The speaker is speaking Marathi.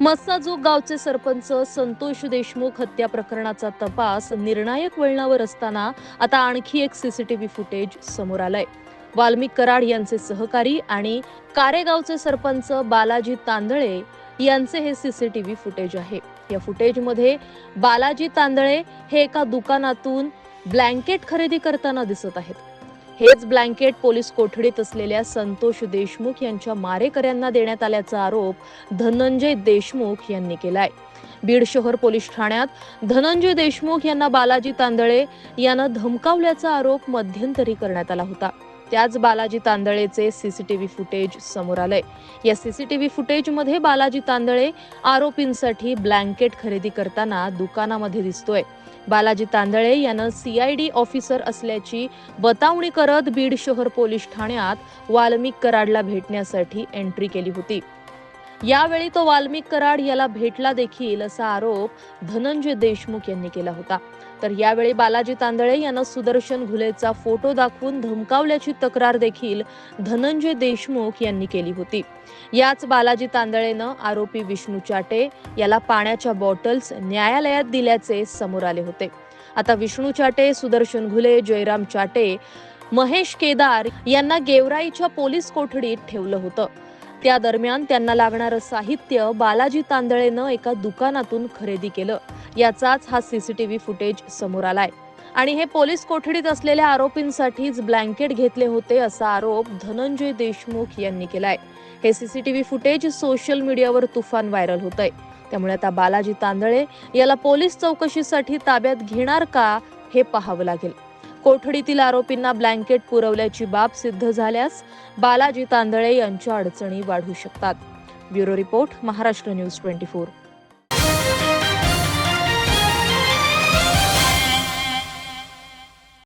मस्साजोग गावचे सरपंच संतोष देशमुख हत्या प्रकरणाचा तपास निर्णायक वळणावर असताना आता आणखी एक सीसीटीव्ही फुटेज समोर आलंय. वाल्मिक कराड यांचे सहकारी आणि कारेगावचे सरपंच बालाजी तांदळे यांचे हे सीसीटीव्ही फुटेज आहे. या फुटेजमध्ये बालाजी तांदळे हे एका दुकानातून ब्लँकेट खरेदी करताना दिसत आहेत. हेच ब्लँकेट पोलीस कोठडीत असलेल्या संतोष देशमुख यांच्या मारेकऱ्यांना देण्यात आल्याचा आरोप धनंजय देशमुख यांनी केलाय. बीड शहर पोलीस ठाण्यात धनंजय देशमुख यांना बालाजी तांदळे यानं धमकावल्याचा आरोप मध्यंतरी करण्यात आला होता. त्याच बालाजी तांदळेचे सीसीटीव्ही फुटेज समोर आलंय. या सीसीटीव्ही फुटेजमध्ये बालाजी तांदळे आरोपींसाठी ब्लँकेट खरेदी करताना दुकानामध्ये दिसतोय. बालाजी तांदळे यानं सीआयडी ऑफिसर असल्याची बतावणी करत बीड शहर पोलीस ठाण्यात वाल्मिक कराडला भेटण्यासाठी एंट्री केली होती. यावेळी तो वाल्मिक कराड याला भेटला देखील असा आरोप धनंजय देशमुख यांनी केला होता. तर यावेळी बालाजी तांदळे यांना सुदर्शन घुलेचा फोटो दाखवून धमकावल्याची तक्रार देखील धनंजय देशमुख यांनी केली होती. याच बालाजी तांदळेनं आरोपी विष्णू चाटे याला पाण्याच्या बॉटल्स न्यायालयात दिल्याचे समोर आले होते. आता विष्णू चाटे सुदर्शन घुले जयराम चाटे महेश केदार यांना गेवराईच्या पोलीस कोठडीत ठेवलं होतं. त्या दरम्यान त्यांना लागणारं साहित्य बालाजी तांदळेनं एका दुकानातून खरेदी केलं. याचाच हा सीसीटीव्ही फुटेज समोर आलाय. आणि हे पोलीस कोठडीत असलेल्या आरोपींसाठीच ब्लँकेट घेतले होते असा आरोप धनंजय देशमुख यांनी केलाय. हे सीसीटीव्ही फुटेज सोशल मीडियावर तुफान व्हायरल होत आहे त्यामुळे आता बालाजी तांदळे याला पोलीस चौकशीसाठी ताब्यात घेणार का हे पाहावं लागेल. कोठडीतील आरोपींना ब्लँकेट पुरवल्याची बाब सिद्ध झाल्यास बालाजी तांदळे यांच्या अडचणी वाढू शकतात. Bureau report Maharashtra news twenty four.